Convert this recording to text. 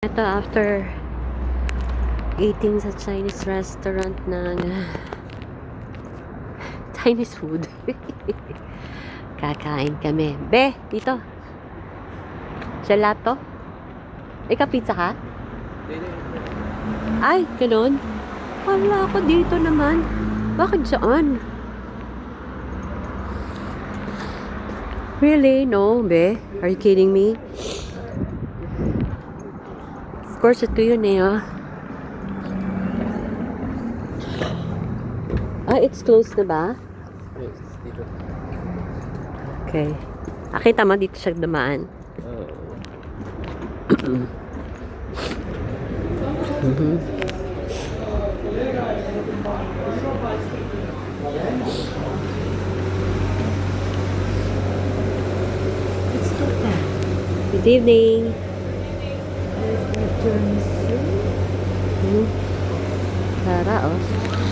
Ito after eating sa Chinese restaurant ng Chinese food. Kakain kami. Be, dito. Gelato? Ikaw pizza ka? Ay, ganun. Wala ako dito naman. Bakit saan? Really? No, be? Are you kidding me? Course, ito yun eh, ah. Ah, it's closed na ba? Okay. Akita mo dito siya dumaan. Mhm. Good evening. Tara, oh.